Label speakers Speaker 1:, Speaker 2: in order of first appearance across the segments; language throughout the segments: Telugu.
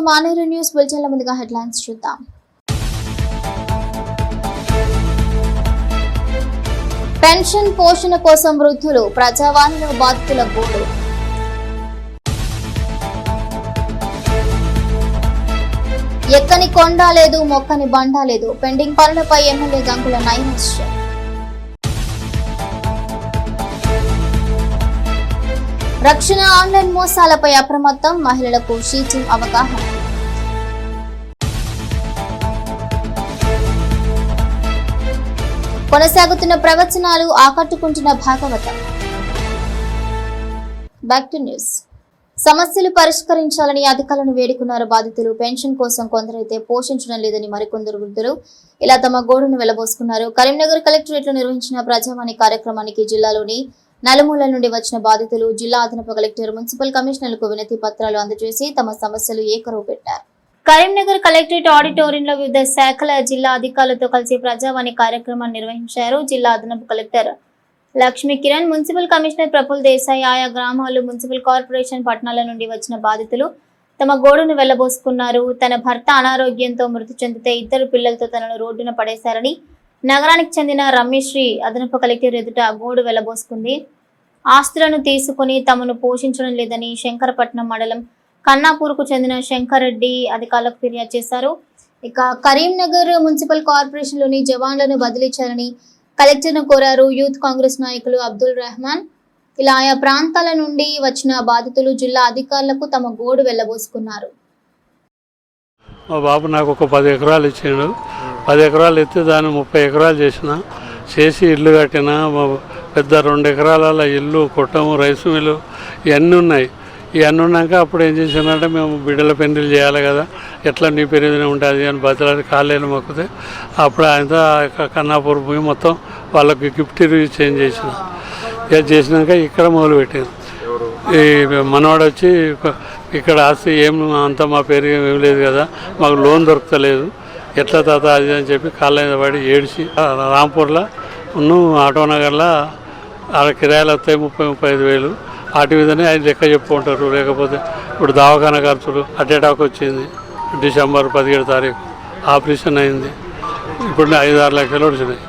Speaker 1: నమస్తే మానేరు న్యూస్ బులెటిన్ల ముందుగా హెడ్లైన్స్ చూద్దాం. పెన్షన్ పోషణ కోసం వృద్ధులు ప్రజావాణిలో బాధితుల గోడు. ఎక్కని కొండ లేదు మొక్కని బండ లేదు. పెండింగ్ పనులపై ఎమ్మెల్యే గంగుల నైరాశ్యం రక్షణ ఆన్లైన్ మోసాలపై అప్రమత్తం మహిళలకు షీటింగ్ అవగాహన. కొనసాగుతున్న ప్రవచనాలు ఆకట్టుకుంటున్న భాగవతం. బ్యాక్ టు న్యూస్ సమస్యలు పరిష్కరించాలని అధికారులను వేడుకున్నారు బాధితులు. పెన్షన్ కోసం కొందరైతే పోషించడం లేదని మరికొందరు వృద్ధులు ఇలా తమ గోడును వెళ్ళబోసుకున్నారు కరీంనగర్ కలెక్టరేట్లో నిర్వహించిన ప్రజావాణి కార్యక్రమానికి జిల్లాలోని నలుమూల నుండి వచ్చిన బాధితులు జిల్లా అదనపు కలెక్టర్ మున్సిపల్ కమిషనర్లకు వినతి పత్రాలు అందజేసి తమ సమస్యలు ఏకరువు పెట్టారు. కరీంనగర్ కలెక్టరేట్ ఆడిటోరియంలో వివిధ శాఖల జిల్లా అధికారులతో కలిసి ప్రజావాణి కార్యక్రమాన్ని నిర్వహించారు జిల్లా అదనపు collector Lakshmi Kiran municipal commissioner Praful Desai ఆయా గ్రామాలు మున్సిపల్ కార్పొరేషన్ పట్టణాల నుండి వచ్చిన బాధితులు తమ గోడును వెళ్ళబోసుకున్నారు. తన భర్త అనారోగ్యంతో మృతి చెందితే ఇద్దరు పిల్లలతో తనను రోడ్డున పడేశారని నగరానికి చెందిన రమేశ్రీ అదనపు కలెక్టర్ ఎదుట గోడు వెళ్ళబోసుకుంది ఆస్తులను తీసుకుని తమను పోషించడం లేదని శంకరపట్నం మండలం కన్నాపూర్కు చెందిన శంకర్ రెడ్డి అధికారులకు ఫిర్యాదు చేశారు. ఇక కరీంనగర్ మున్సిపల్ కార్పొరేషన్లోని జవాన్లను బదిలీ చేయాలని కలెక్టర్ను కోరారు యూత్ కాంగ్రెస్ నాయకులు అబ్దుల్ రెహమాన్. ఇలా ఆయా ప్రాంతాల నుండి వచ్చిన బాధితులు జిల్లా అధికారులకు తమ గోడు వెళ్ళబోసుకున్నారు
Speaker 2: మా బాబు నాకు ఒక పది ఎకరాలు ఇచ్చాడు. పది ఎకరాలు ఎత్తి దాన్ని ముప్పై ఎకరాలు చేసిన చేసి ఇల్లు కట్టిన మా పెద్ద రెండు ఎకరాల ఇల్లు కొట్టము రైస్ మిల్లు ఇవన్నీ ఉన్నాయి. ఇవన్నీ ఉన్నాక అప్పుడు ఏం చేసానంటే మేము బిడ్డల పెళ్ళి చేయాలి కదా ఎట్లా నీ పేరు ఉంటుంది అని బతలాడి కాలేని మొక్కితే అప్పుడు ఆయనతో కన్నాపూర్ పోయి మొత్తం వాళ్ళకి గిఫ్ట్ చేంజ్ చేసిన. ఇక చేసినాక ఇక్కడ మొదలుపెట్టాను ఈ మనవాడు వచ్చి ఇక్కడ ఆస్తి ఏం అంత మా పేరు ఏం లేదు కదా మాకు లోన్ దొరకలేదు ఎట్లా తాత అది అని చెప్పి కాళ్ళ మీద పడి ఏడిచి ఆ రాంపూర్లో ఆటో నగర్లో ఆడ కిరాయిలు వస్తాయి ముప్పై ముప్పై ఐదు వేలు. వాటి మీదనే ఆయన లెక్క చెప్పుకుంటారు. లేకపోతే ఇప్పుడు దవాఖాన ఖర్చులు అటాక్ వచ్చింది. డిసెంబర్ పదిహేడు తారీఖు ఆపరేషన్ అయింది. ఇప్పుడు ఐదు ఆరు లక్షలు వచ్చినాయి.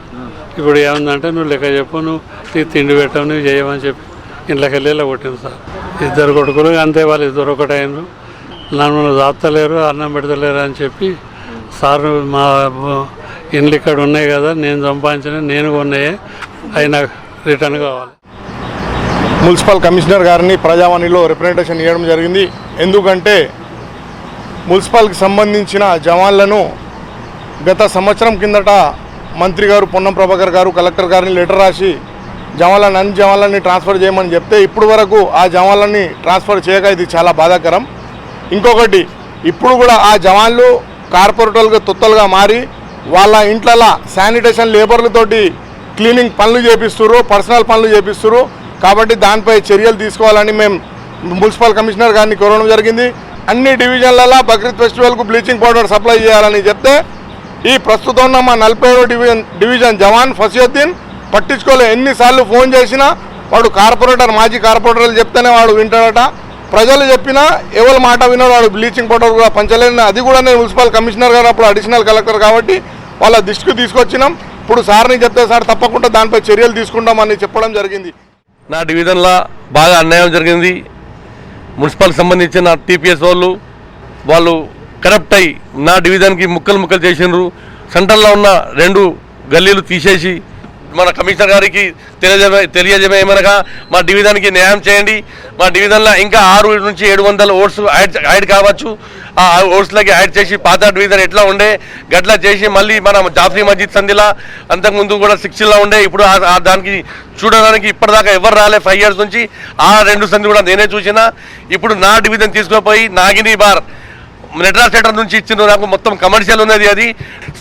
Speaker 2: ఇప్పుడు ఏముందంటే నువ్వు లెక్క చెప్పు నువ్వు తిండి పెట్టవు నువ్వు చేయమని చెప్పి ఇంట్లోకి వెళ్ళి కొట్టింది సార్. ఇద్దరు కొడుకులు అంతే వాళ్ళు ఇద్దరు ఒకటైనరు. నన్ను దాత్తలేరు అన్నం పెడతలేరు అని చెప్పి సార్ మా ఇండ్లు ఇక్కడ ఉన్నాయి కదా నేను సంపాదించిన నేను కొన్నాయే అవి నాకు రిటర్న్ కావాలి.
Speaker 3: మున్సిపల్ కమిషనర్ గారిని ప్రజావాణిలో రిప్రజెంటేషన్ ఇవ్వడం జరిగింది. ఎందుకంటే మున్సిపల్కి సంబంధించిన జవాన్లను గత సంవత్సరం కిందట మంత్రి గారు పొన్నం ప్రభాకర్ గారు కలెక్టర్ గారిని లెటర్ రాసి జవాన్లను అన్ని జవాన్లని ట్రాన్స్ఫర్ చేయమని చెప్తే ఇప్పుడు వరకు ఆ జవాన్లని ట్రాన్స్ఫర్ చేయక ఇది చాలా బాధాకరం. ఇంకొకటి ఇప్పుడు కూడా ఆ జవాన్లు కార్పొరేటర్లుగా తొత్తలుగా మారి వాళ్ళ ఇంట్లల్లో శానిటేషన్ లేబర్లతోటి క్లీనింగ్ పనులు చేపిస్తున్నారు పర్సనల్ పనులు చేపిస్తున్నారు కాబట్టి దానిపై చర్యలు తీసుకోవాలని మేము మున్సిపల్ కమిషనర్ గారిని కోరడం జరిగింది. అన్ని డివిజన్లలో బక్రీద్ ఫెస్టివల్కు బ్లీచింగ్ పౌడర్ సప్లై చేయాలని చెప్తే ఈ ప్రస్తుతం ఉన్న మా నలభై డివిజన్ డివిజన్ జవాన్ ఫసియుద్దీన్ పట్టించుకోలే. ఎన్నిసార్లు ఫోన్ చేసినా వాడు కార్పొరేటర్ మాజీ కార్పొరేటర్లు చెప్తేనే వాడు వింటాడట. ప్రజలు చెప్పినా ఎవరి మాట విన్నాడు వాడు బ్లీచింగ్ పౌడర్ కూడా పంచలేని. అది కూడా నేను మున్సిపల్ కమిషనర్ గారు అప్పుడు అడిషనల్ కలెక్టర్ కాబట్టి వాళ్ళ దృష్టికి తీసుకొచ్చినాం. ఇప్పుడు సార్ని చెప్తే సార్ తప్పకుండా దానిపై చర్యలు తీసుకుంటామని చెప్పడం జరిగింది.
Speaker 4: నా డివిజన్లో బాగా అన్యాయం జరిగింది. మున్సిపల్కి సంబంధించిన టీపీఎస్ వాళ్ళు వాళ్ళు కరప్ట్ అయ్యి నా డివిజన్కి ముక్కలు ముక్కలు చేసినారు సెంటర్లో ఉన్న రెండు గల్లీలు తీసేసి మన కమిషనర్ గారికి తెలియజే తెలియజేయమనగా మా డివిజన్కి న్యాయం చేయండి. మా డివిజన్లో ఇంకా ఆరు నుంచి ఏడు వందల ఓట్స్ యాడ్ యాడ్ కావచ్చు. ఆ ఓట్స్లకి యాడ్ చేసి పాత డివిజన్ ఎట్లా ఉండే గట్లా చేసి మళ్ళీ మన జాఫ్రీ మస్జిద్ సంధిలా అంతకుముందు కూడా సిక్స్టీన్లో ఉండే ఇప్పుడు దానికి చూడడానికి ఇప్పటిదాకా ఎవరు రాలే ఫైవ్ ఇయర్స్ నుంచి. ఆ రెండు సంధి కూడా నేనే చూసిన. ఇప్పుడు నా డివిజన్ తీసుకుపోయి నాగిని బార్ నెట్రా సెంటర్ నుంచి ఇచ్చిన నాకు మొత్తం కమర్షియల్ ఉన్నది అది.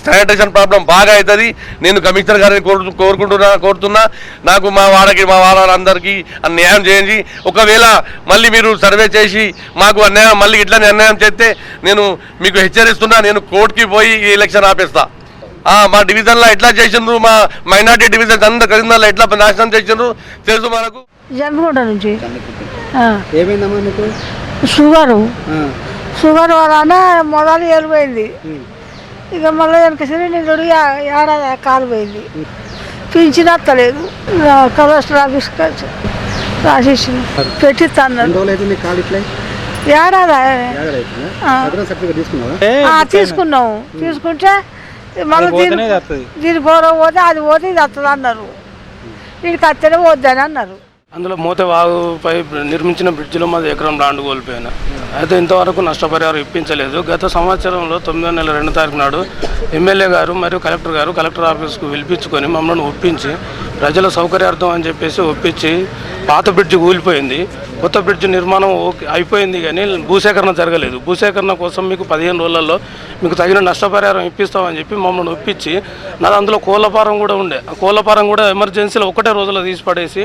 Speaker 4: శానిటేషన్ ప్రాబ్లం బాగా అవుతుంది. నేను కమిషనర్ గారిని కోరు కోరుకుంటున్నా కోరుతున్నా. నాకు మా వాడకి మా వాళ్ళందరికీ న్యాయం చేయండి. ఒకవేళ మళ్ళీ మీరు సర్వే చేసి మాకు అన్యాయం మళ్ళీ ఇట్లా అన్యాయం చేస్తే నేను మీకు హెచ్చరిస్తున్నా. నేను కోర్టుకి పోయి ఈ ఎలక్షన్ ఆపేస్తా. ఆ, మా డివిజన్లో ఎట్లా చేసిండ్రు? మా మైనార్టీ డివిజన్ అందరు కరీంనగర్లో ఎట్లా నాశనం చేసిండ్రు? తెలుసు మనకు?
Speaker 5: జమ్మికుంట నుంచి. షుగరు షుగర్ వలన మొదలు ఏలిపోయింది ఇక మళ్ళీ వెనక నిండు ఏడాది కాలు పోయింది. పింఛన్ వస్తలేదు కొలెస్ట్రాల్ ఆఫీస్కి వచ్చి రాసేసి పెట్టిస్తాను
Speaker 6: ఇట్లా?
Speaker 5: ఏడాది తీసుకున్నాము. తీసుకుంటే మళ్ళీ దీని దీని పోర పోతే అది పోతే ఇది వస్తుంది అన్నారు దీనికి వస్తేనే వద్దని అన్నారు.
Speaker 7: అందులో మూతవాగుపై నిర్మించిన బ్రిడ్జిలో మాది ఎకరం లాండ్ కోల్పోయినా. అయితే ఇంతవరకు నష్టపరిహారం ఇప్పించలేదు. గత సంవత్సరంలో తొమ్మిదో నెల రెండు తారీఖు నాడు ఎమ్మెల్యే గారు మరియు కలెక్టర్ గారు కలెక్టర్ ఆఫీస్కు పిలిపించుకొని మమ్మల్ని ఒప్పించి ప్రజల సౌకర్యార్థం అని చెప్పేసి ఒప్పించి పాత బ్రిడ్జి కూలిపోయింది. కొత్త బ్రిడ్జ్ నిర్మాణం ఓకే అయిపోయింది కానీ భూసేకరణ జరగలేదు. భూసేకరణ కోసం మీకు పదిహేను రోజులలో మీకు తగిన నష్టపరిహారం ఇప్పిస్తామని చెప్పి మమ్మల్ని ఒప్పించి నాది అందులో కోళ్ళపారం కూడా ఉండే. ఆ కోళ్ళపారం కూడా ఎమర్జెన్సీలో ఒకటే రోజులో తీసి పడేసి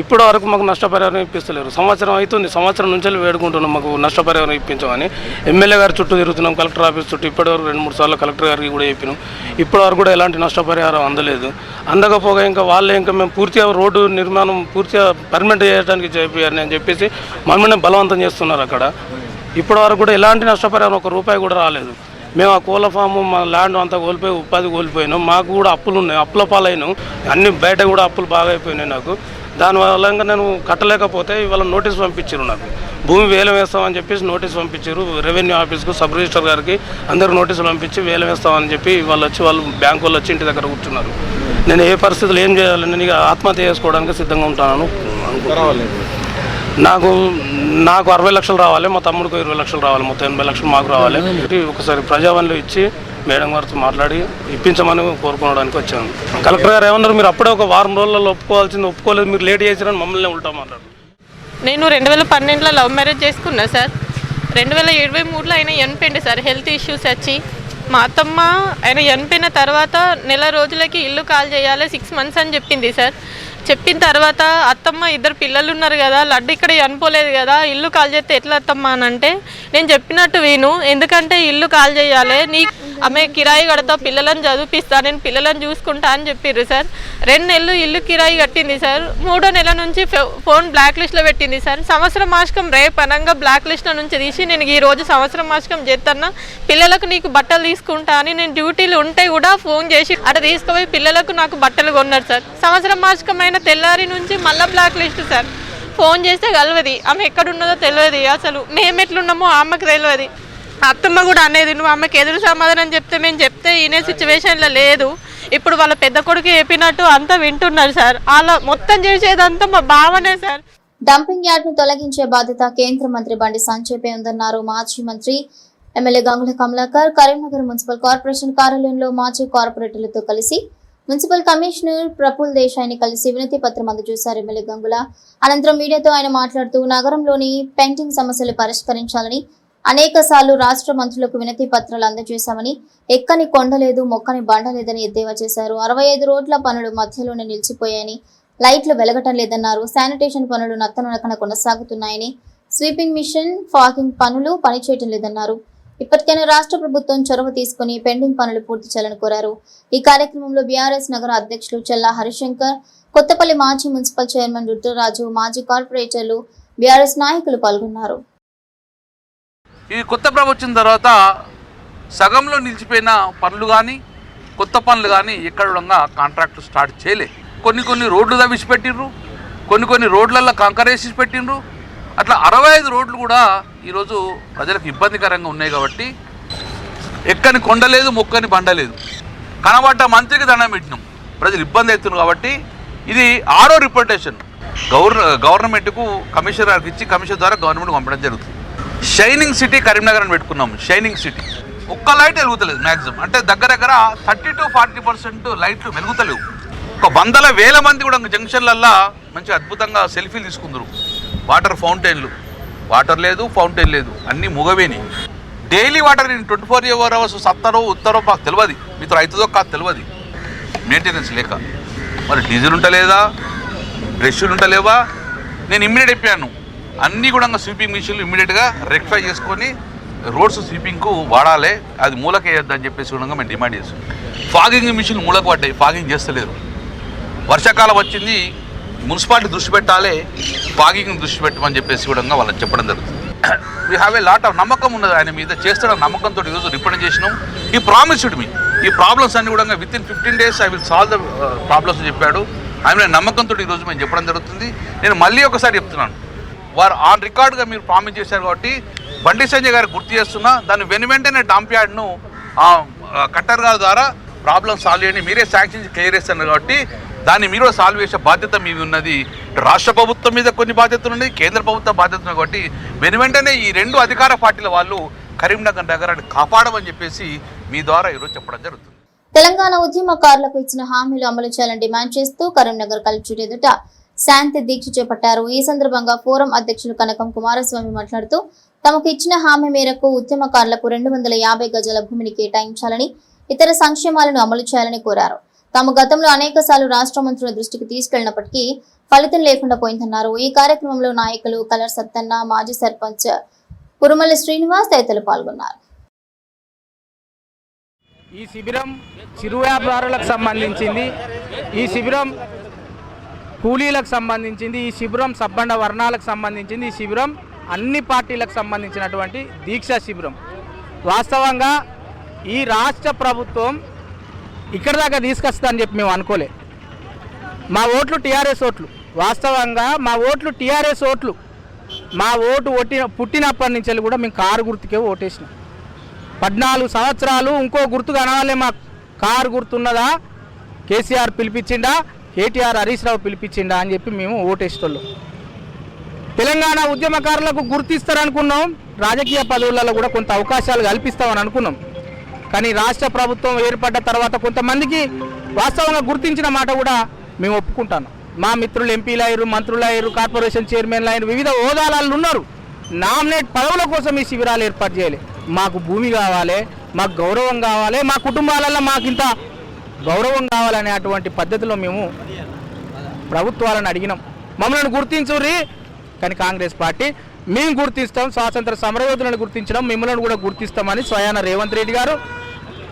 Speaker 7: ఇప్పటి వరకు మాకు నష్టపరిహారం ఇప్పిస్తలేరు. సంవత్సరం అవుతుంది సంవత్సరం నుంచి వేడుకుంటున్నాం మాకు నష్టపరిహారం ఇప్పించమని. ఎమ్మెల్యే గారి చుట్టూ తిరుగుతున్నాం కలెక్టర్ ఆఫీస్ చుట్టూ ఇప్పటి వరకు రెండు మూడు సార్లు కలెక్టర్ గారికి కూడా చెప్పినాం. ఇప్పటి వరకు కూడా ఎలాంటి నష్టపరిహారం అందలేదు. అందకపోగా ఇంకా వాళ్ళే ఇంకా మేము పూర్తిగా రోడ్డు నిర్మాణం పూర్తిగా పర్మనెంట్ చేయడానికి చెప్పారు అని చెప్పేసి మమ్మల్ని బలవంతం చేస్తున్నారు అక్కడ. ఇప్పటి వరకు కూడా ఎలాంటి నష్టపరిహారం ఒక రూపాయి కూడా రాలేదు. మేము ఆ కోళ్ళ ఫాము మా ల్యాండ్ అంతా కోల్పోయి ఉపాధి కోల్పోయినాం. మాకు కూడా అప్పులు ఉన్నాయి అప్పుల పాలైనాం. అన్ని బయట కూడా అప్పులు బాగా అయిపోయినాయి నాకు. దానివల్ల నేను కట్టలేకపోతే ఇవాళ నోటీస్ పంపించారు నాకు. భూమి వేలం వేస్తామని చెప్పేసి నోటీస్ పంపించారు రెవెన్యూ ఆఫీస్కు సబ్ రిజిస్టర్ గారికి అందరికి నోటీసులు పంపించి వేలం వేస్తామని చెప్పి వాళ్ళు వచ్చి వాళ్ళు బ్యాంకు వాళ్ళు వచ్చి ఇంటి దగ్గర కూర్చున్నారు. నేను ఏ పరిస్థితులు ఏం చేయాలి నేను ఇక ఆత్మహత్య చేసుకోవడానికి సిద్ధంగా ఉంటాను నాకు నాకు అరవై లక్షలు రావాలి మా తమ్ముడికి ఇరవై లక్షలు రావాలి మొత్తం ఎనభై లక్షలు మాకు రావాలి. ఒకసారి ప్రజావాణిలో ఇచ్చి మేడం గారితో మాట్లాడి ఇప్పించమని కోరుకోవడానికి వచ్చాను. కలెక్టర్ గారు ఏమన్నారు? మీరు అప్పుడే ఒక వారం రోజులలో ఒప్పుకోవాల్సింది ఒప్పుకోలేదు మీరు లేట్ చేసిరని మమ్మల్ని ఉంటాం మాట్లాడు
Speaker 8: నేను రెండు వేల పన్నెండులో లవ్ మ్యారేజ్ చేసుకున్నా సార్. రెండు వేల ఇరవై మూడులో ఆయన చనిపోయింది సార్ హెల్త్ ఇష్యూస్ వచ్చి. మా అత్తమ్మ ఆయన చనిపోయిన తర్వాత నెల రోజులకి ఇల్లు కాల్ చేయాలి సిక్స్ మంత్స్ అని చెప్పింది సార్. చెప్పిన తర్వాత అత్తమ్మ ఇద్దరు పిల్లలు ఉన్నారు కదా లడ్డు ఇక్కడ చనిపోలేదు కదా ఇల్లు కాల్ చేస్తే ఎట్లా అత్తమ్మ అని అంటే నేను చెప్పినట్టు విను ఎందుకంటే ఇల్లు కాల్ చేయాలి నీ ఆమె కిరాయి కడతా పిల్లలను చదివిపిస్తా నేను పిల్లలను చూసుకుంటా అని చెప్పిర్రు సార్. రెండు నెలలు ఇల్లు కిరాయి కట్టింది సార్. మూడో నెల నుంచి ఫో- ఫోన్ బ్లాక్ లిస్ట్లో పెట్టింది సార్. సంవత్సరం మాసకం రేపు అనంగా బ్లాక్ లిస్ట్లో నుంచి తీసి నేను ఈ రోజు సంవత్సరం మాసకం చేస్తున్నా పిల్లలకు నీకు బట్టలు తీసుకుంటా అని నేను డ్యూటీలు ఉంటే కూడా ఫోన్ చేసి అక్కడ తీసుకుపోయి పిల్లలకు నాకు బట్టలు కొన్నారు సార్. సంవత్సరం మాసకమైన తెల్లారి నుంచి మళ్ళీ బ్లాక్ లిస్ట్ సార్. ఫోన్ చేస్తే కలవది. ఆమె ఎక్కడున్నదో తెలియదు అసలు. మేము ఎట్లున్నామో ఆమెకు తెలియదు అత్తమ్మ కూడా అనేది నువ్వు ఆమెకి ఎదురు సమాధానం చెప్తే మేము చెప్తే ఈయనే సిచ్యువేషన్లో లేదు. ఇప్పుడు వాళ్ళ పెద్ద కొడుకు చెప్పినట్టు అంతా వింటున్నారు సార్. అలా మొత్తం చేసేదంతా మా బావనే సార్.
Speaker 1: డంపింగ్ యార్డ్ను తొలగించే బాధ్యత కేంద్ర మంత్రి బండి సంజయ్పై ఉందన్నారు మాజీ మంత్రి MLA Gangula Kamalakar. Karimnagar municipal corporation కార్యాలయంలో మాజీ కార్పొరేటర్లతో కలిసి మున్సిపల్ కమిషనర్ ప్రఫుల్ దేశాయ్ని కలిసి వినతి పత్రం అందజేశారు ఎమ్మెల్యే గంగుల. అనంతరం మీడియాతో ఆయన మాట్లాడుతూ నగరంలోని పెయింటింగ్ సమస్యలు పరిష్కరించాలని అనేక సార్లు రాష్ట్ర మంత్రులకు వినతి పత్రాలు అందజేశామని ఎక్కని కొండలేదు మొక్కని బండలేదని ఎద్దేవా చేశారు. అరవై ఐదు రోడ్ల పనులు మధ్యలోనే నిలిచిపోయాయని లైట్లు వెలగటం లేదన్నారు. శానిటేషన్ పనులు నత్తనడకన కొనసాగుతున్నాయని స్వీపింగ్ మిషన్ ఫాగింగ్ పనులు పనిచేయటం లేదన్నారు. ఇప్పటికైనా రాష్ట్ర ప్రభుత్వం చొరవ తీసుకుని పెండింగ్ పనులు పూర్తి చేయాలని కోరారు. ఈ కార్యక్రమంలో బీఆర్ఎస్ నగర అధ్యక్షులు చెల్లా హరిశంకర్ కొత్తపల్లి మాజీ మున్సిపల్ చైర్మన్ రుద్రరాజు మాజీ కార్పొరేటర్లు బీఆర్ఎస్ నాయకులు పాల్గొన్నారు.
Speaker 9: ఈ కొత్త ప్రభుత్వం వచ్చిన తర్వాత సగంలో నిలిచిపోయిన పనులు కానీ కొత్త పనులు కానీ ఎక్కడంగా కాంట్రాక్ట్ స్టార్ట్ చేయలే. కొన్ని కొన్ని రోడ్లు తవ్విసి పెట్టిండ్రు కొన్ని కొన్ని రోడ్లల్లో కంకర్ వేసి పెట్టిండ్రు అట్లా అరవై ఐదు రోడ్లు కూడా ఈరోజు ప్రజలకు ఇబ్బందికరంగా ఉన్నాయి కాబట్టి ఎక్కని కొండలేదు మొక్కని బండలేదు కనబడ్డ మంత్రికి దండం పెట్టినాం. ప్రజలు ఇబ్బంది అవుతున్నారు కాబట్టి ఇది ఆరో రిపోర్టేషన్. గవర్న గవర్నమెంట్కు కమిషనర్కి ఇచ్చి కమిషన్ ద్వారా గవర్నమెంట్ పంపడం జరుగుతుంది. షైనింగ్ సిటీ కరీంనగర్ అని పెట్టుకున్నాం. Shining city. ఒక్క లైట్ వెలుగుతలేదు మ్యాక్సిమం అంటే దగ్గర దగ్గర థర్టీ టు ఫార్టీ పర్సెంట్ లైట్లు వెలుగుతలేవు. ఒక వందల వేల మంది కూడా జంక్షన్లల్లో మంచి అద్భుతంగా సెల్ఫీలు తీసుకుందరు. వాటర్ ఫౌంటైన్లు. వాటర్ లేదు ఫౌంటైన్ లేదు. అన్నీ ముగవేని. డైలీ వాటర్ నేను ట్వంటీ ఫోర్ అవర్ అవర్స్ సత్తరో ఉత్తరో మాకు తెలియదు మీతో అవుతుందో కాదు తెలియదు మెయింటెనెన్స్ లేక. మరి డీజిల్ ఉంటలేదా? బ్రష్లు ఉంటలేవా? నేను ఇమ్మీడియట్ అయిపోయాను అన్నీ కూడా స్వీపింగ్ మిషన్లు ఇమ్మీడియట్గా రెక్టిఫై చేసుకొని రోడ్స్ స్వీపింగ్కు వాడాలి. అది మూలక వేయొద్దని చెప్పేసి కూడా మేము డిమాండ్ చేస్తాం ఫాగింగ్ మిషన్ మూలకు పడ్డాయి. ఫాగింగ్ చేస్తలేరు. వర్షాకాలం వచ్చింది. మున్సిపాలిటీ దృష్టి పెట్టాలి. ఫాగింగ్ దృష్టి పెట్టమని చెప్పేసి కూడా వాళ్ళకి చెప్పడం జరుగుతుంది. We have a lot of నమ్మకం ఉన్నది ఆయన మీద. చేస్తున్న నమ్మకంతో ఈరోజు రిప్రజెంట్ చేసినాం. ఈ ప్రామిస్డ్ మీ ఈ ప్రాబ్లమ్స్ అన్ని కూడా within fifteen days I will solve the problems చెప్పాడు. ఆయన నమ్మకంతో ఈరోజు మేము చెప్పడం జరుగుతుంది. నేను మళ్ళీ ఒకసారి చెప్తున్నాను. వారు ఆన్ రికార్డ్గా మీరు ప్రామిస్ చేశారు కాబట్టి బండి సంజయ్ గారు గుర్తు చేస్తున్నా దాన్ని వెను వెంటనే డంప్ యార్డ్ను కట్టర్ గారి ద్వారా ప్రాబ్లం సాల్వ్ చేయండి మీరే శాంక్షన్స్ క్లియర్ చేస్తున్నారు కాబట్టి దాన్ని మీరు సాల్వ్ చేసే బాధ్యత మీది ఉన్నది. రాష్ట్ర ప్రభుత్వం మీద కొన్ని బాధ్యతలు ఉన్నాయి కేంద్ర ప్రభుత్వ బాధ్యత ఉన్నాయి కాబట్టి వెను వెంటనే ఈ రెండు అధికార పార్టీల వాళ్ళు కరీంనగర్ నగరాన్ని కాపాడమని చెప్పేసి మీ ద్వారా ఈరోజు చెప్పడం జరుగుతుంది.
Speaker 1: తెలంగాణ ఉద్యమకారులకు ఇచ్చిన హామీలు అమలు చేయాలని డిమాండ్ చేస్తూ కరీంనగర్ కలెక్టరేట్ ఎదుట శాంతి దీక్ష చేపట్టారు. ఈ సందర్భంగా ఫోరం అధ్యక్షులు కనకం కుమారస్వామి మాట్లాడుతూ తమకు ఇచ్చిన హామీ మేరకు ఉద్యమకారులకు రెండు వందల యాభై గజాల భూమిని కేటాయించాలని ఇతర సంక్షేమాలను అమలు చేయాలని కోరారు. తాము గతంలో అనేక సార్లు రాష్ట్ర మంత్రుల దృష్టికి తీసుకెళ్ళినప్పటికీ ఫలితం లేకుండా పోయిందన్నారు. ఈ కార్యక్రమంలో నాయకులు కలర్ సత్తన్న మాజీ సర్పంచ్ కురుమల్లి శ్రీనివాస్ తదితరులు పాల్గొన్నారు.
Speaker 10: ఈ శిబిరం చిరు వ్యాపారులకు సంబంధించింది. ఈ శిబిరం కూలీలకు సంబంధించింది ఈ శిబిరం సబ్బండ వర్ణాలకు సంబంధించింది ఈ శిబిరం అన్ని పార్టీలకు సంబంధించినటువంటి దీక్షా శిబిరం. వాస్తవంగా ఈ రాష్ట్ర ప్రభుత్వం ఇక్కడ దాకా తీసుకొస్తుందని చెప్పి మేము అనుకోలే. మా ఓట్లు టీఆర్ఎస్ ఓట్లు. వాస్తవంగా మా ఓట్లు టీఆర్ఎస్ ఓట్లు. మా ఓటు ఒట్టిన పుట్టినప్పటి నుంచి కూడా మేము కారు గుర్తుకే ఓటేసినాం. పద్నాలుగు సంవత్సరాలు ఇంకో గుర్తు కనవాలే మా కారు గుర్తున్నదా? కేసీఆర్ పిలిపించిండా? కేటీఆర్ హరీష్ రావు పిలిపించిండా అని చెప్పి మేము ఓటేసేటోళ్ళం. తెలంగాణ ఉద్యమకారులకు గుర్తిస్తారనుకున్నాం రాజకీయ పదవులలో కూడా కొంత అవకాశాలు కల్పిస్తామని అనుకున్నాం. కానీ రాష్ట్ర ప్రభుత్వం ఏర్పడ్డ తర్వాత కొంతమందికి వాస్తవంగా గుర్తించిన మాట కూడా మేము ఒప్పుకుంటాను. మా మిత్రులు ఎంపీలు అయ్యారు మంత్రులు అయ్యారు కార్పొరేషన్ చైర్మన్లు అయ్యారు వివిధ హోదాలలో ఉన్నారు. నామినేట్ పదవుల కోసం ఈ శిబిరాలు ఏర్పాటు చేయాలి. మాకు భూమి కావాలి మాకు గౌరవం కావాలి మా కుటుంబాలలో మాకు ఇంత గౌరవం కావాలనే అటువంటి పద్ధతిలో మేము ప్రభుత్వాలను అడిగినాం. మమ్మల్ని గుర్తించుర్రి. కానీ కాంగ్రెస్ పార్టీ మేము గుర్తిస్తాం స్వాతంత్ర సమరయోధులను గుర్తించడం మిమ్మల్ని కూడా గుర్తిస్తామని స్వయాన రేవంత్ రెడ్డి గారు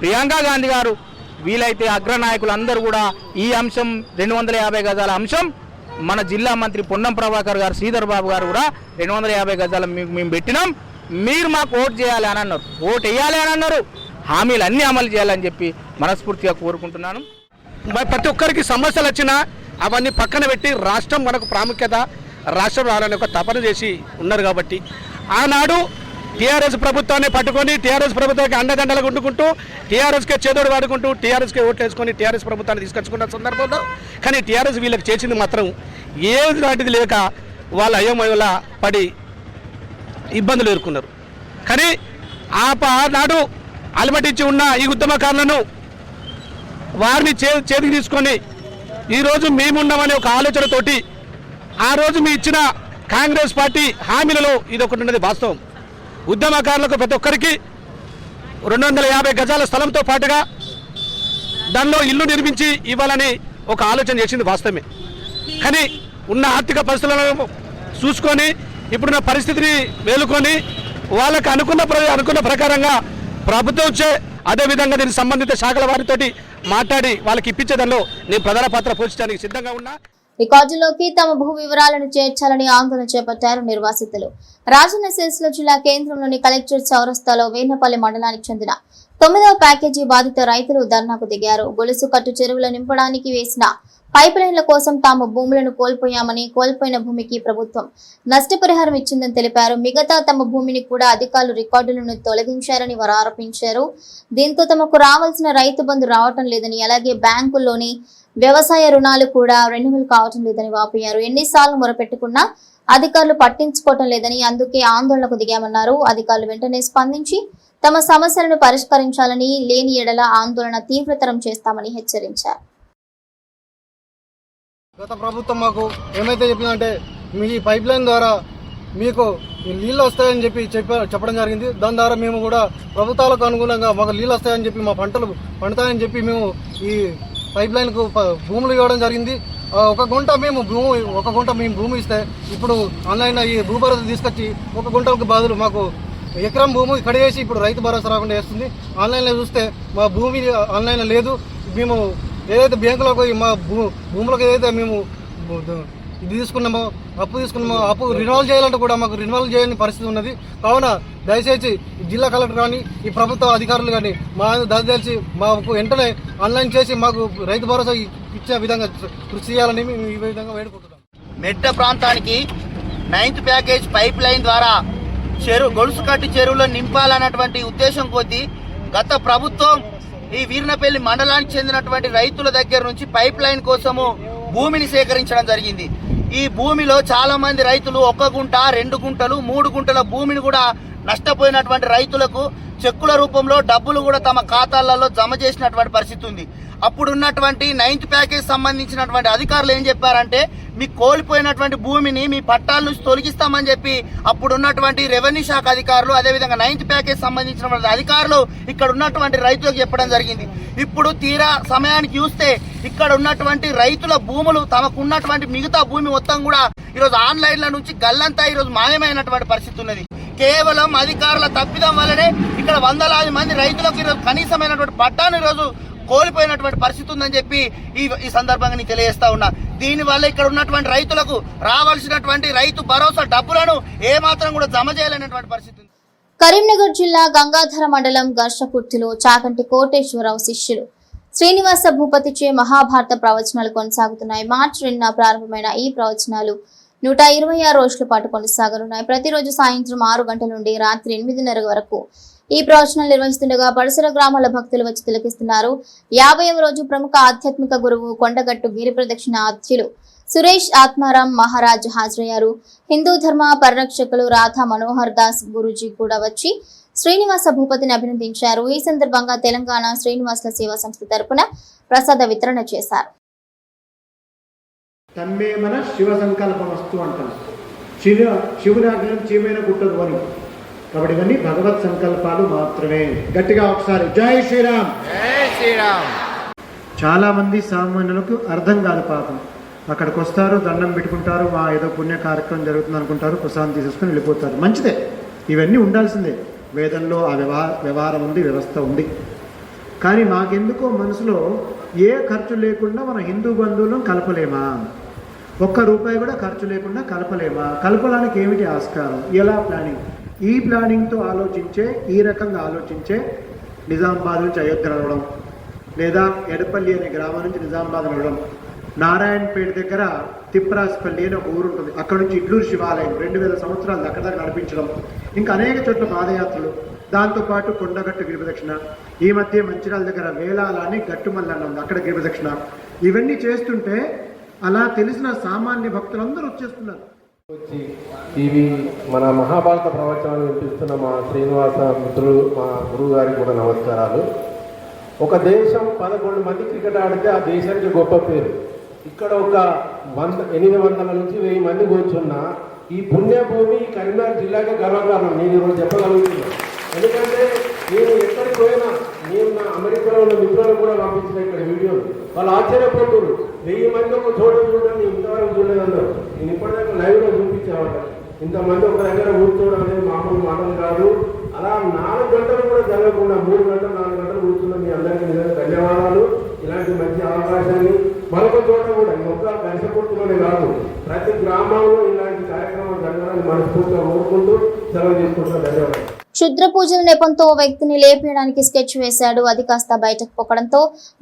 Speaker 10: ప్రియాంక గాంధీ గారు వీలైతే అగ్రనాయకులందరూ కూడా ఈ అంశం రెండు వందల యాభై గజాల అంశం మన జిల్లా మంత్రి పొన్నం ప్రభాకర్ గారు శ్రీధర్ బాబు గారు కూడా రెండు వందల యాభై గజాల మేము పెట్టినాం. మీరు మాకు ఓటు చేయాలి అని అన్నారు. ఓటు వేయాలి అని అన్నారు. హామీలు అన్నీ అమలు చేయాలని చెప్పి మనస్ఫూర్తిగా కోరుకుంటున్నాను.
Speaker 11: మరి ప్రతి ఒక్కరికి సమస్యలు వచ్చినా అవన్నీ పక్కన పెట్టి రాష్ట్రం మనకు ప్రాముఖ్యత రాష్ట్రం రావాలని ఒక తపన చేసి ఉన్నారు కాబట్టి. ఆనాడు టీఆర్ఎస్ ప్రభుత్వాన్ని పట్టుకొని టీఆర్ఎస్ ప్రభుత్వానికి అండదండలు ఉండుకుంటూ టీఆర్ఎస్కే చేదోడు వాడుకుంటూ టీఆర్ఎస్కే ఓట్లు వేసుకొని టీఆర్ఎస్ ప్రభుత్వాన్ని తీసుకొచ్చుకున్న సందర్భంలో కానీ టీఆర్ఎస్ వీళ్ళకి చేసింది మాత్రం ఏది లాంటిది లేక వాళ్ళ అయోమయోలా పడి ఇబ్బందులు ఎదుర్కొన్నారు. కానీ ఆ ప- ఆనాడు అలమటించి ఉన్న ఈ ఉద్యమకారులను వారిని చే చేతికి తీసుకొని ఈరోజు మేమున్నామనే ఒక ఆలోచనతోటి ఆ రోజు మీ ఇచ్చిన కాంగ్రెస్ పార్టీ హామీలలో ఇది ఒకటి ఉన్నది వాస్తవం. ఉద్యమకారులకు ప్రతి ఒక్కరికి రెండు వందల యాభై గజాల స్థలంతో పాటుగా దానిలో ఇల్లు నిర్మించి ఇవ్వాలని ఒక ఆలోచన చేసింది వాస్తవమే. కానీ ఉన్న ఆర్థిక పరిస్థితులను చూసుకొని ఇప్పుడున్న పరిస్థితిని మేలుకొని వాళ్ళకు అనుకున్న అనుకున్న ప్రకారంగా ప్రభుత్వం వచ్చే అదేవిధంగా దీనికి సంబంధిత శాఖల వారితోటి మాట్లాడి వాళ్ళకి ఇప్పించే దానిలో నేను ప్రధాన పాత్ర పోషించడానికి సిద్ధంగా ఉన్నా.
Speaker 1: రికార్డులోకి తమ భూ వివరాలను చేర్చాలని ఆందోళన చేపట్టారు నిర్వాసితులు. రాజన్న సిరిసిల్ల జిల్లా కేంద్రంలోని కలెక్టర్ చౌరస్తాలో వేర్నపల్లి మండలానికి చెందిన తొమ్మిదవ ప్యాకేజీ బాధిత రైతులు ధర్నాకు దిగారు. గొలుసు కట్టు చెరువులు నింపడానికి వేసిన పైప్ లైన్ల కోసం తాము భూములను కోల్పోయామని కోల్పోయిన భూమికి ప్రభుత్వం నష్టపరిహారం ఇచ్చిందని తెలిపారు. మిగతా తమ భూమిని కూడా అధికారులు రికార్డులను తొలగించారని వారు ఆరోపించారు. దీంతో తమకు రావాల్సిన రైతు బంధు రావటం లేదని అలాగే బ్యాంకుల్లోని వ్యవసాయ రుణాలు కూడా రెన్యువల్ కావటం లేదని వాపోయారు. ఎన్నిసార్లు మొరపెట్టుకున్నా అధికారులు పట్టించుకోవటం లేదని అందుకే ఆందోళనకు దిగామన్నారు. అధికారులు వెంటనే స్పందించి తమ సమస్యలను పరిష్కరించాలని లేని ఎడల ఆందోళన తీవ్రతరం చేస్తామని హెచ్చరించారు.
Speaker 12: గత ప్రభుత్వం మాకు ఏమైతే చెప్పిందంటే మీ పైప్ లైన్ ద్వారా మీకు ఈ నీళ్ళు వస్తాయని చెప్పి చెప్ప చెప్పడం జరిగింది. దాని ద్వారా మేము కూడా ప్రభుత్వాలకు అనుగుణంగా మాకు నీళ్ళు వస్తాయని చెప్పి మా పంటలు పండుతాయని చెప్పి మేము ఈ పైప్ లైన్కు భూములు ఇవ్వడం జరిగింది. ఒక గుంట మేము భూమి ఒక గుంట మేము భూమి ఇస్తే ఇప్పుడు ఆన్లైన్ ఈ భూభరత తీసుకొచ్చి ఒక గుంటకు బదులు మాకు ఎకరం భూమి కడిగేసి ఇప్పుడు రైతు భరోసా రాకుండా వేస్తుంది. ఆన్లైన్లో చూస్తే మా భూమి ఆన్లైన్లో లేదు. మేము ఏదైతే బ్యాంకులోకి పోయి మా భూ భూములకు ఏదైతే మేము ఇది తీసుకున్నామో అప్పు తీసుకున్నామో అప్పు రినాల్వ్ చేయాలంటే కూడా మాకు రినాల్వ్ చేయని పరిస్థితి ఉన్నది. కావున దయచేసి జిల్లా కలెక్టర్ కానీ ఈ ప్రభుత్వ అధికారులు కానీ మా దయచేసి మాకు వెంటనే ఆన్లైన్ చేసి మాకు రైతు భరోసా ఇచ్చే విధంగా కృషి చేయాలని మేము ఈ విధంగా వేడుకుంటున్నాం.
Speaker 13: మెట్ట ప్రాంతానికి నైన్త్ ప్యాకేజ్ పైప్ లైన్ ద్వారా చెరువు గొలుసు కట్టి చెరువులో నింపాలన్నటువంటి ఉద్దేశం కొద్దీ గత ప్రభుత్వం ఈ వీర్నపల్లి మండలానికి చెందినటువంటి రైతుల దగ్గర నుంచి పైప్ లైన్ కోసము భూమిని సేకరించడం జరిగింది. ఈ భూమిలో చాలా మంది రైతులు ఒక గుంట రెండు గుంటలు మూడు గుంటల భూమిని కూడా నష్టపోయినటువంటి రైతులకు చెక్కుల రూపంలో డబ్బులు కూడా తమ ఖాతాలలో జమ చేసినటువంటి పరిస్థితి ఉంది. అప్పుడున్నటువంటి నైన్త్ ప్యాకేజ్ సంబంధించినటువంటి అధికారులు ఏం చెప్పారంటే మీ కోల్పోయినటువంటి భూమిని మీ పట్టాల నుంచి తొలగిస్తామని చెప్పి అప్పుడున్నటువంటి రెవెన్యూ శాఖ అధికారులు అదేవిధంగా నైన్త్ ప్యాకేజ్ సంబంధించినటువంటి అధికారులు ఇక్కడ ఉన్నటువంటి రైతులకు చెప్పడం జరిగింది. ఇప్పుడు తీరా సమయానికి చూస్తే ఇక్కడ ఉన్నటువంటి రైతుల భూములు తమకున్నటువంటి మిగతా భూమి మొత్తం కూడా ఈరోజు ఆన్లైన్ల నుంచి గల్లంతా ఈరోజు మాయమైనటువంటి పరిస్థితి ఉన్నది. కేవలం అధికారుల తప్పిదం వల్లనే ఇక్కడ వందలాది మంది రైతులకు ఈరోజు కనీసమైనటువంటి పట్టాను ఈరోజు కోల్పోయినటువంటి పరిస్థితి ఉందని చెప్పి ఈ ఈ సందర్భంగా నేను తెలియజేస్తా ఉన్నా. దీనివల్ల ఇక్కడ ఉన్నటువంటి రైతులకు రావాల్సినటువంటి రైతు భరోసా డబ్బులను ఏమాత్రం కూడా జమ చేయలేనటువంటి పరిస్థితి
Speaker 1: కరీంనగర్ జిల్లా గంగాధర మండలం ఘర్షకుర్తిలో చాకంటి కోటేశ్వరరావు శిష్యులు శ్రీనివాస భూపతిచే మహాభారత ప్రవచనాలు కొనసాగుతున్నాయి. మార్చి రెండున ప్రారంభమైన ఈ ప్రవచనాలు నూట ఇరవై ఆరు రోజుల పాటు కొనసాగనున్నాయి. ప్రతిరోజు సాయంత్రం ఆరు గంటల నుండి రాత్రి ఎనిమిదిన్నర వరకు ఈ ప్రవచనాలు నిర్వహిస్తుండగా పరిసర గ్రామాల భక్తులు వచ్చి తిలకిస్తున్నారు. యాభైవ రోజు ప్రముఖ ఆధ్యాత్మిక గురువు కొండగట్టు గిరి ప్రదక్షిణ అధ్యులు సురేష్ ఆత్మారాం మహారాజ్ హాజరయ్యారు. హిందూ ధర్మ పరిరక్షకులు రాధా మనోహర్ దాస్ గురూజీ కూడా వచ్చి శ్రీనివాస భూపతిని అభినందించారు. ఈ సందర్భంగా తెలంగాణ శ్రీనివాసుల సేవా సంస్థ తరపున ప్రసాద వితరణ చేశారు.
Speaker 6: తన్మే మన శివ సంకల్పం వస్తు అంటాం శివ శివుని ఆజ్ఞం చీమైన గుట్టదు అని. కాబట్టి ఇవన్నీ భగవత్ సంకల్పాలు మాత్రమే. గట్టిగా ఒకసారి జై శ్రీరామ్. చాలా మంది సామాన్యులకు అర్థం కాదు పాపం. అక్కడికి వస్తారు దండం పెట్టుకుంటారు మా ఏదో పుణ్య కార్యక్రమం జరుగుతుంది అనుకుంటారు ప్రసాదం తీసేసుకొని వెళ్ళిపోతారు. మంచిదే. ఇవన్నీ ఉండాల్సిందే. వేదంలో ఆ వ్యవహార వ్యవహారం ఉంది వ్యవస్థ ఉంది. కానీ మాకెందుకో మనసులో ఏ ఖర్చు లేకుండా మన హిందూ బంధువులను కలపలేమా? ఒక్క రూపాయి కూడా ఖర్చు లేకుండా కలపలేమా? కలపడానికి ఏమిటి ఆస్కారం? ఎలా ప్లానింగ్ ఈ ప్లానింగ్తో ఆలోచించే ఈ రకంగా ఆలోచించే నిజామాబాద్ నుంచి అయోధ్య రావడం లేదా ఎడపల్లి అనే గ్రామం నుంచి నిజామాబాద్ రావడం నారాయణపేట దగ్గర తిప్పరాజపల్లి అనే ఒక ఊరు ఉంటుంది. అక్కడ నుంచి ఇడ్లూరు శివాలయం రెండు వేల సంవత్సరాలు అక్కడ దాకా నడిపించడం. ఇంకా అనేక చోట్ల పాదయాత్రలు. దాంతోపాటు కొండగట్టు గిరిప్రదక్షిణ. ఈ మధ్య మంచిరాల దగ్గర వేలాలని గట్టుమల్లన్న ఉంది. అక్కడ గిరిపదక్షిణ ఇవన్నీ చేస్తుంటే అలా తెలిసిన సామాన్య భక్తులందరూ వచ్చేస్తున్నారు.
Speaker 14: వచ్చి ఇవి మన మహాభారత ప్రవచనాలు వినిపిస్తున్న మా శ్రీనివాస మిత్రులు మా గురువు గారికి కూడా నమస్కారాలు. ఒక దేశం పదకొండు మంది క్రికెట్ ఆడితే ఆ దేశానికి గొప్ప పేరు. ఇక్కడ ఒక వంద ఎనిమిది వందల నుంచి వెయ్యి మంది కూర్చున్న ఈ పుణ్యభూమి కరీంనగర్ జిల్లాకే గర్వకారణం. నేను ఈరోజు చెప్పగలుగుతున్నాను ఎందుకంటే నేను ఎక్కడికి పోయినా నేను నా అమెరికాలో ఉన్న మిత్రులను కూడా పంపించిన ఇక్కడ వీడియోలు. వాళ్ళు ఆశ్చర్యపోతున్నారు. వెయ్యి మంది ఒక చోట చూడండి ఇంతవరకు చూడలేదన్నారు నేను ఇప్పటిదాకా లైవ్లో చూపించేవాడు ఇంతమంది ఒక దగ్గర కూర్చోవడం అనేది మామూలు మాటలు కాదు. అలా నాలుగు గంటలు కూడా జరగకుండా మూడు గంటలు నాలుగు గంటలు కూర్చున్న మీ అందరికీ నిజంగా ధన్యవాదాలు. ఇలాంటి మంచి అవకాశాన్ని మరొక చోట కూడా ఈ ఒక్క దర్శకుర్తిలోనే కాదు ప్రతి గ్రామంలో ఇలాంటి కార్యక్రమాలు జరగాలని మనస్ఫూర్తిగా కోరుకుంటూ సెలవు తీసుకుంటున్నా ధన్యవాదాలు.
Speaker 1: క్షుద్ర పూజల నెపంతో వ్యక్తిని లేపేయడానికి స్కెచ్ వేశాడు. అది కాస్త బయటకు పొక్కడంతో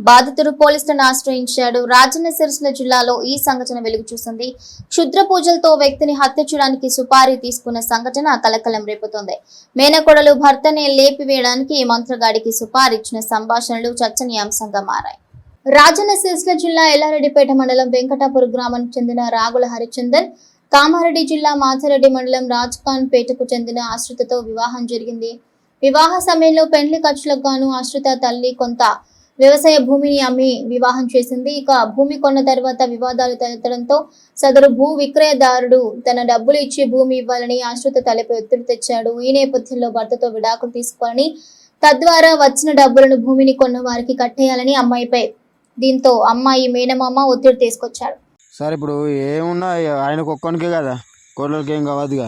Speaker 1: బాధితుడు పోలీసులను ఆశ్రయించాడు. రాజన్న సిరిసిల్ల జిల్లాలో ఈ సంఘటన వెలుగు చూసింది. క్షుద్ర పూజలతో వ్యక్తిని హత్య చేయడానికి సుపారీ తీసుకున్న సంఘటన కలకలం రేపుతోంది. మేనకోడలు భర్తనే లేపివేయడానికి ఈ మంత్రగాడికి సుపారీ ఇచ్చిన సంభాషణలు చర్చనీయాంశంగా మారాయి. రాజన్న సిరిసిల్ల జిల్లా ఎల్లారెడ్డిపేట మండలం వెంకటాపురం గ్రామానికి చెందిన రాగుల హరిచందన్ కామారెడ్డి జిల్లా మాచారెడ్డి మండలం రాజ్ఖాన్ పేటకు చెందిన ఆశ్రితతో వివాహం జరిగింది. వివాహ సమయంలో పెండ్లి ఖర్చులకు గాను ఆశ్రిత తల్లి కొంత వ్యవసాయ భూమిని అమ్మి వివాహం చేసింది. ఇక భూమి కొన్న తర్వాత వివాదాలు తలెత్తడంతో సదరు భూ విక్రయదారుడు తన డబ్బులు ఇచ్చి భూమి ఇవ్వాలని ఆశ్రిత తలపై ఒత్తిడి తెచ్చాడు. ఈ నేపథ్యంలో భర్తతో విడాకులు తీసుకోవాలని తద్వారా వచ్చిన డబ్బులను భూమిని కొన్న వారికి కట్టేయాలని అమ్మాయిపై దీంతో అమ్మాయి మేనమామ ఒత్తిడి తీసుకొచ్చాడు.
Speaker 15: సార్ ఇప్పుడు ఏమున్నా ఆయనకు ఒక్కనికే కదా? కోళ్ళకి ఏం కావద్దుగా?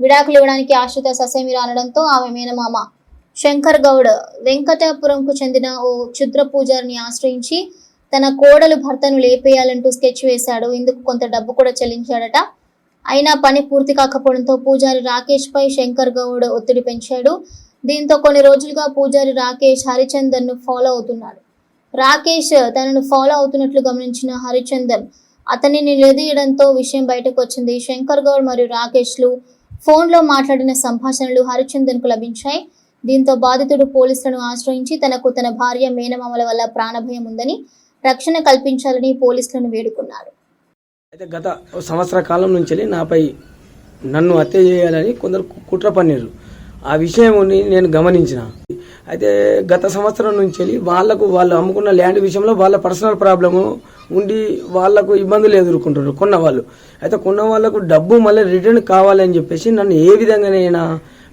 Speaker 1: విడాకులు ఇవ్వడానికి ఆశ్రిత ససేమిరా అనడంతో ఆమె మేనమామ శంకర్ గౌడ్ వెంకటాపురంకు చెందిన ఓ క్షుద్ర పూజారిని ఆశ్రయించి తన కోడలు భర్తను లేపేయాలంటూ స్కెచ్ వేశాడు. ఇందుకు కొంత డబ్బు కూడా చెల్లించాడట. అయినా పని పూర్తి కాకపోవడంతో పూజారి రాకేష్ పై శంకర్ గౌడ్ ఒత్తిడి పెంచాడు. దీంతో కొన్ని రోజులుగా పూజారి రాకేష్ హరిచందన్ను ఫాలో అవుతున్నాడు. రాకేష్ తనను ఫాలో అవుతున్నట్లు గమనించిన హరిచందన్ అతనిని నిలదీయడంతో విషయం బయటకు వచ్చింది. శంకర్ గౌడ్ మరియు రాకేష్లు ఫోన్లో మాట్లాడిన సంభాషణలు హరిచందన్కు లభించాయి. దీంతో బాధితుడు పోలీసులను ఆశ్రయించి తనకు తన భార్య మేనమామల వల్ల ప్రాణభయం ఉందని రక్షణ కల్పించాలని పోలీసులను వేడుకున్నారు.
Speaker 16: అయితే గత సంవత్సర కాలం నుంచి నాపై నన్ను హత్య చేయాలని కొందరు కుట్ర పన్నారు ఆ విషయం నేను గమనించిన. అయితే గత సంవత్సరం నుంచి వాళ్ళకు వాళ్ళు అమ్ముకున్న ల్యాండ్ విషయంలో వాళ్ళ పర్సనల్ ప్రాబ్లము ఉండి వాళ్ళకు ఇబ్బందులు ఎదుర్కొంటారు కొన్న వాళ్ళు అయితే కొన్న వాళ్ళకు డబ్బు మళ్ళీ రిటర్న్ కావాలని చెప్పేసి నన్ను ఏ విధంగానైనా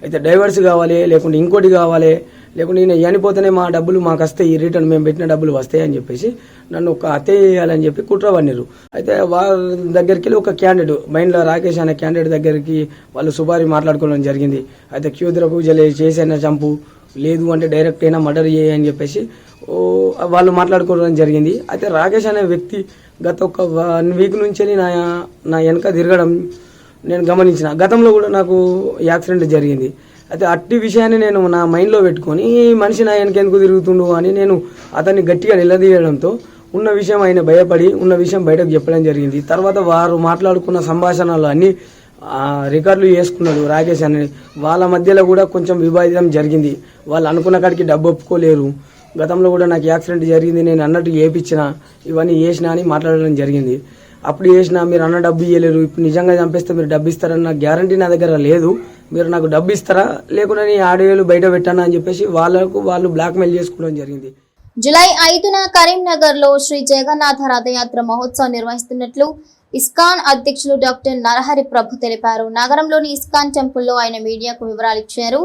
Speaker 16: అయితే డైవర్స్ కావాలి లేకుంటే ఇంకోటి కావాలి లేకుంటే ఈయన చనిపోతేనే మా డబ్బులు మాకు వస్తాయి రిటర్న్ మేము పెట్టిన డబ్బులు వస్తాయి అని చెప్పేసి నన్ను ఒక హత్య చేయాలని చెప్పి కుట్ర పన్నారు అయితే వాళ్ళ దగ్గరికి వెళ్ళి ఒక క్యాండిడేట్ మైండ్లో రాకేష్ అనే క్యాండిడేట్ దగ్గరికి వాళ్ళు సుబారి మాట్లాడుకోవడం జరిగింది. అయితే క్యూద్ర పూజలు చేసైనా చంపు? లేదు అంటే డైరెక్ట్ అయినా మర్డర్ చేయి అని చెప్పేసి ఓ వాళ్ళు మాట్లాడుకోవడం జరిగింది. అయితే రాకేష్ అనే వ్యక్తి గత ఒక వన్ వీక్ నుంచి నా నా వెనక తిరగడం నేను గమనించిన. గతంలో కూడా నాకు యాక్సిడెంట్ జరిగింది. అయితే అట్టి విషయాన్ని నేను నా మైండ్లో పెట్టుకొని ఈ మనిషి నా వెనకెందుకు తిరుగుతుండు? అని నేను అతన్ని గట్టిగా నిలదీయడంతో ఉన్న విషయం ఆయన భయపడి ఉన్న విషయం బయటకు చెప్పడం జరిగింది. తర్వాత వారు మాట్లాడుకున్న సంభాషణలు అన్నీ రికార్డులు చేసుకున్నాడు రాకేష్ అని. వాళ్ళ మధ్యలో కూడా కొంచెం విభేదం జరిగింది. వాళ్ళు అనుకున్న కాడికి డబ్బు ఒప్పుకోలేరు. గతంలో కూడా నాకు యాక్సిడెంట్ జరిగింది నేను అన్నట్టు ఏపిచ్చిన ఇవన్నీ వేసినా అని మాట్లాడడం జరిగింది. అప్పుడు చేసిన మీరు అన్న డబ్బు ఇవ్వలేరు ఇప్పుడు నిజంగా చంపేస్తే మీరు డబ్బు ఇస్తారన్న గ్యారంటీ నా దగ్గర లేదు. మీరు నాకు డబ్బు ఇస్తారా? లేకుండా నీ ఆడియోలు బయట పెట్టానా అని చెప్పేసి వాళ్ళకు వాళ్ళు బ్లాక్మెయిల్ చేసుకోవడం జరిగింది.
Speaker 1: జులై ఐదున కరీంనగర్లో శ్రీ జగన్నాథ రథయాత్ర మహోత్సవం నిర్వహిస్తున్నట్లు ఇస్కాన్ అధ్యక్షులు డాక్టర్ నరహరి ప్రభు తెలిపారు. నగరంలోని ఇస్కాన్ టెంపుల్లో ఆయన మీడియాకు వివరాలు ఇచ్చారు.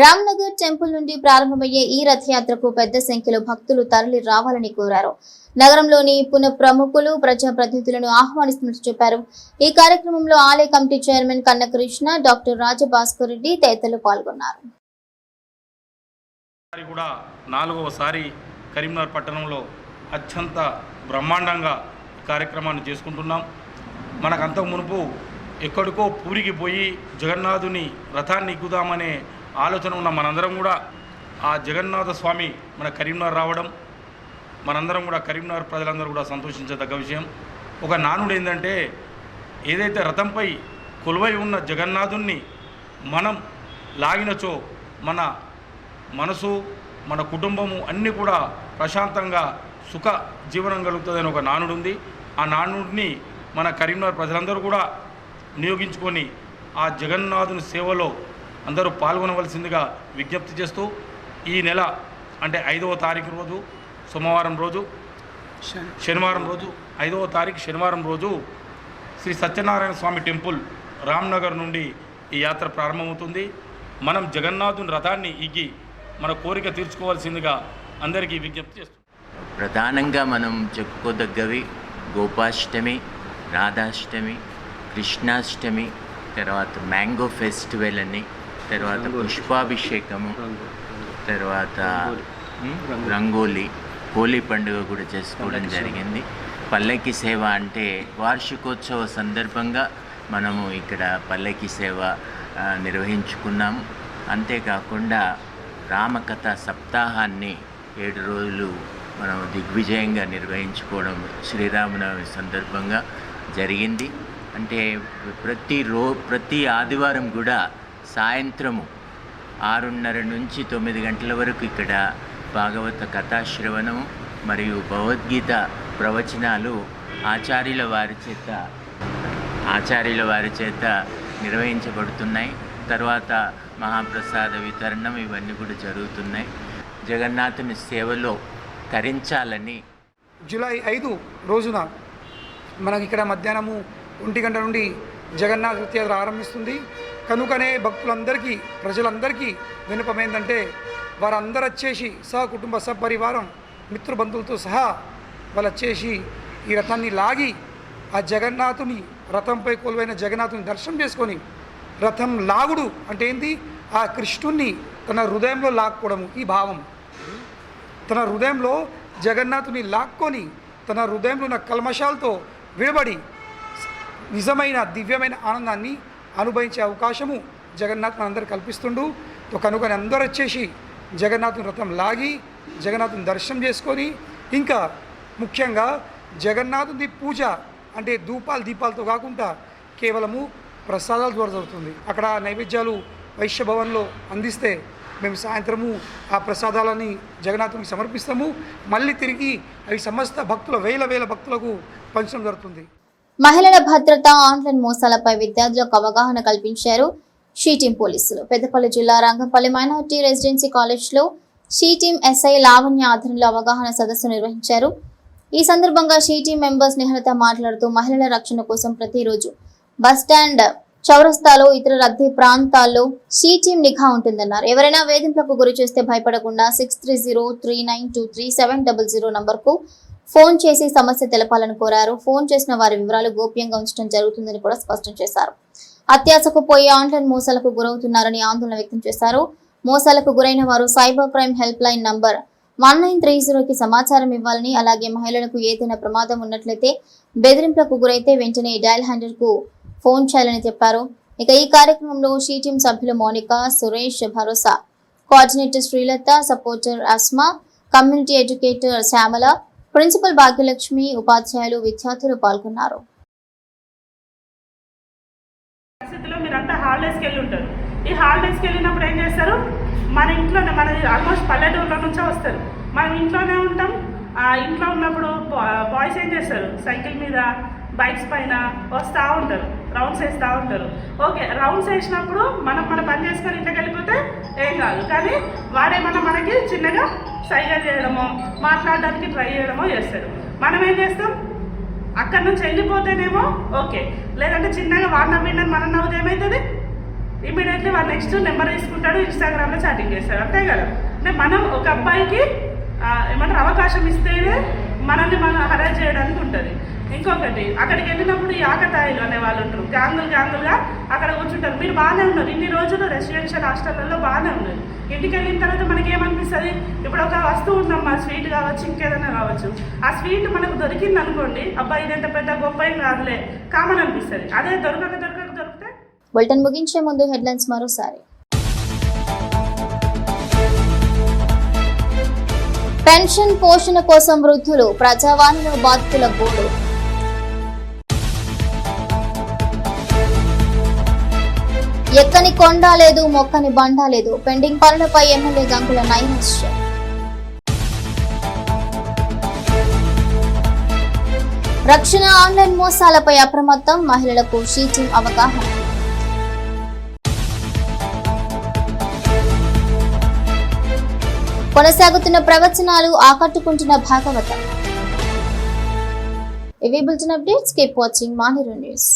Speaker 1: రామ్నగర్ టెంపుల్ నుండి ప్రారంభమయ్యే ఈ రథయాత్రకు పెద్ద సంఖ్యలో భక్తులు తరలి రావాలని కోరారు. నగరంలోని పునః ప్రముఖులు ప్రజాప్రతినిధులను ఆహ్వానిస్తున్నట్టు చెప్పారు. ఈ కార్యక్రమంలో ఆలయ committee chairman Kannakrishna doctor Rajabhaskar Reddy తదితరులు పాల్గొన్నారు.
Speaker 17: కూడా నాలుగవసారి కరీంనగర్ పట్టణంలో అత్యంత బ్రహ్మాండంగా కార్యక్రమాన్ని చేసుకుంటున్నాం. మనకు అంతకు మునుపు ఎక్కడికో పూరికి పోయి జగన్నాథుని రథాన్ని ఎక్కుదామనే ఆలోచన ఉన్న మనందరం కూడా ఆ జగన్నాథ స్వామి మన కరీంనగర్ రావడం మనందరం కూడా కరీంనగర్ ప్రజలందరూ కూడా సంతోషించదగ్గ విషయం. ఒక నానుడు ఏంటంటే ఏదైతే రథంపై కొలువై ఉన్న జగన్నాథుణ్ణి మనం లాగినచో మన మనసు మన కుటుంబము అన్నీ కూడా ప్రశాంతంగా సుఖ జీవనం కలుగుతుందని ఒక నానుడు ఉంది ఆ నానుడిని మన కరీంనగర్ ప్రజలందరూ కూడా నియోగించుకొని ఆ జగన్నాథుని సేవలో అందరూ పాల్గొనవలసిందిగా విజ్ఞప్తి చేస్తూ ఈ నెల అంటే ఐదవ తారీఖు రోజు సోమవారం రోజు శనివారం రోజు ఐదవ తారీఖు శనివారం రోజు శ్రీ సత్యనారాయణ స్వామి టెంపుల్ రామ్నగర్ నుండి ఈ యాత్ర ప్రారంభమవుతుంది. మనం జగన్నాథుని రథాన్ని ఇగ్గి మన కోరిక తీర్చుకోవాల్సిందిగా అందరికీ విజ్ఞప్తి చేస్తున్నాం.
Speaker 18: ప్రధానంగా మనం చెప్పుకోదగ్గవి గోపాష్టమి రాధాష్టమి కృష్ణాష్టమి తర్వాత మ్యాంగో ఫెస్టివల్ అని తర్వాత పుష్పాభిషేకము తర్వాత రంగోలి. హోలీ పండుగ కూడా చేసుకోవడం జరిగింది. పల్లకి సేవ అంటే వార్షికోత్సవ సందర్భంగా మనము ఇక్కడ పల్లకి సేవ నిర్వహించుకున్నాము. అంతేకాకుండా రామకథ సప్తాహాన్ని ఏడు రోజులు మనం దిగ్విజయంగా నిర్వహించుకోవడం శ్రీరామనవమి సందర్భంగా జరిగింది. అంటే ప్రతి రో ప్రతి ఆదివారం కూడా సాయంత్రము ఆరున్నర నుంచి తొమ్మిది గంటల వరకు ఇక్కడ భాగవత కథాశ్రవణం మరియు భగవద్గీత ప్రవచనాలు ఆచార్యుల వారి చేత ఆచార్యుల వారి చేత నిర్వహించబడుతున్నాయి. తర్వాత మహాప్రసాద వితరణం ఇవన్నీ కూడా జరుగుతున్నాయి. జగన్నాథుని సేవలో తరించాలని
Speaker 19: జూలై ఐదు రోజున మనకి ఇక్కడ మధ్యాహ్నము ఒంటి గంట నుండి జగన్నాథ రథయాత్ర ఆరంభిస్తుంది. కనుకనే భక్తులందరికీ ప్రజలందరికీ వినపం ఏంటంటే వారందరూ వచ్చేసి సహకుటుంబ సపరివారం మిత్రబంధువులతో సహా వాళ్ళు వచ్చేసి ఈ రథాన్ని లాగి ఆ జగన్నాథుని రథంపై కొలువైన జగన్నాథుని దర్శనం చేసుకొని రథం లాగుడు అంటే ఏంటి ఆ కృష్ణుణ్ణి తన హృదయంలో లాక్కోవడము ఈ భావం. తన హృదయంలో జగన్నాథుని లాక్కొని తన హృదయంలో ఉన్న కల్మషాలతో విడబడి నిజమైన దివ్యమైన ఆనందాన్ని అనుభవించే అవకాశము జగన్నాథ్ మనందరూ కల్పిస్తుండు. తో అందరూ వచ్చేసి జగన్నాథుని రథం లాగి జగన్నాథుని దర్శనం చేసుకొని ఇంకా ముఖ్యంగా జగన్నాథుని పూజ అంటే ధూపాలు దీపాలతో కాకుండా కేవలము ప్రసాదాల ద్వారా జరుగుతుంది. అక్కడ నైవేద్యాలు వైశ్యభవన్లో అందిస్తే మేము సాయంత్రము ఆ ప్రసాదాలని జగన్నాథునికి సమర్పిస్తాము. మళ్ళీ తిరిగి అవి సమస్త భక్తుల వేల వేల భక్తులకు పంచడం జరుగుతుంది.
Speaker 1: మహిళల భద్రత ఆన్లైన్ మోసాలపై విద్యార్థులకు అవగాహన కల్పించారు షీటీం పోలీసులు. పెద్దపల్లి జిల్లా రంగంపల్లి మైనార్టీ రెసిడెన్సీ కాలేజ్లో షీటీం ఎస్ఐ లావణ్య ఆధ్వర్యంలో అవగాహన సదస్సు నిర్వహించారు. ఈ సందర్భంగా షీటీం మెంబర్స్ నిహలత మాట్లాడుతూ మహిళల రక్షణ కోసం ప్రతిరోజు బస్టాండ్ చౌరస్తాలో ఇతర రద్దీ ప్రాంతాల్లో షీ టీమ్ నిఘా ఉంటుందన్నారు. ఎవరైనా వేధింపులకు గురి చేస్తే భయపడకుండా six three zero three nine two three seven double zero నంబర్కు ఫోన్ చేసి సమస్య తెలపాలని కోరారు. ఫోన్ చేసిన వారి వివరాలు గోప్యంగా ఉంచడం జరుగుతుందని కూడా స్పష్టం చేశారు. అత్యాశకు పోయి ఆన్లైన్ మోసాలకు గురవుతున్నారని ఆందోళన వ్యక్తం చేశారు. మోసాలకు గురైన వారు cyber crime help line number one nine three జీరోకి సమాచారం ఇవ్వాలని అలాగే మహిళలకు ఏదైనా ప్రమాదం ఉన్నట్లయితే బెదిరింపులకు గురైతే వెంటనే డయల్ హండ్రెడ్కు ఫోన్ చేయాలని చెప్పారు. ఇక ఈ కార్యక్రమంలో షీ సభ్యులు Monika Suresh Bharosa coordinator Srilatha supporter Asma community educator Shyamala principal Bhagyalakshmi ఉపాధ్యాయులు విద్యార్థులు పాల్గొన్నారు.
Speaker 20: పరిస్థితిలో మీరంతా హాలిడేస్కి వెళ్ళి ఉంటారు. ఈ హాలిడేస్కి వెళ్ళినప్పుడు ఏం చేస్తారు? మన ఇంట్లోనే మన ఆల్మోస్ట్ పల్లెటూరులో నుంచే వస్తారు. మనం ఇంట్లోనే ఉంటాం. ఆ ఇంట్లో ఉన్నప్పుడు బాయ్స్ ఏం చేస్తారు? సైకిల్ మీద బైక్స్ పైన వస్తూ ఉంటారు రౌండ్స్ వేస్తూ ఉంటారు. ఓకే రౌండ్స్ వేసినప్పుడు మనం మన పని చేసుకొని ఇంటికి వెళ్ళిపోతే ఏం కాదు. కానీ వాడేమన్నా మనకి చిన్నగా సైగా చేయడమో మాట్లాడడానికి ట్రై చేయడమో చేస్తాడు. మనం ఏం చేస్తాం? అక్కడ నుంచి వెళ్ళిపోతేనేమో ఓకే. లేదంటే చిన్నగా వాడు నవ్విండని మనం నవ్వుతే ఏమవుతుంది ఇమీడియట్లీ వాడు నెక్స్ట్ నెంబర్ తీసుకుంటాడు ఇన్స్టాగ్రామ్లో చాటింగ్ చేస్తాడు. అంతే కదా? అంటే మనం ఒక అబ్బాయికి ఏమంటారు అవకాశం ఇస్తేనే మనల్ని మనం హరాజ్ చేయడానికి ఉంటుంది. ఇంకొకటి అక్కడికి వెళ్ళినప్పుడు ఈ ఆకతాయిలు అనే వాళ్ళు ఉంటారు. గాంగులు గాంగులుగా అక్కడ కూర్చుంటారు. మీరు బాగానే ఉన్నారు. ఇన్ని రోజులు రెసిడెన్షియల్ హాస్టల్లో బాగానే ఉన్నారు. ఇంటికి వెళ్ళిన తర్వాత మనకి ఏమనిపిస్తుంది ఇప్పుడు ఒక వస్తువు ఉందమ్మా స్వీట్ కావచ్చు ఇంకేదైనా కావచ్చు. ఆ స్వీట్ మనకు దొరికింది అనుకోండి అబ్బా ఇదంత పెద్ద గొప్ప ఏం కాదులే కామన్ అనిపిస్తుంది. అదే దొరకక దొరకక దొరికితే?
Speaker 1: బులెటిన్ ముగించే ముందు హెడ్లైన్స్ మరోసారి. పెన్షన్ పోషణ కోసం వృద్ధులు ప్రజావాణిలో బాధితుల గోడు. ఎక్కని కొండ లేదు మొక్కని బండ లేదు. పెండింగ్ పనులపై ఎమ్మెల్యే గంగుల నైరాశ్యం రక్షణ ఆన్లైన్ మోసాలపై అప్రమత్తం మహిళలకు షీటింగ్ అవగాహన. కొనసాగుతున్న ప్రవచనాలు ఆకట్టుకుంటున్న భాగవతం. ఇవి bulletin updates. Keep watching మానిరో news.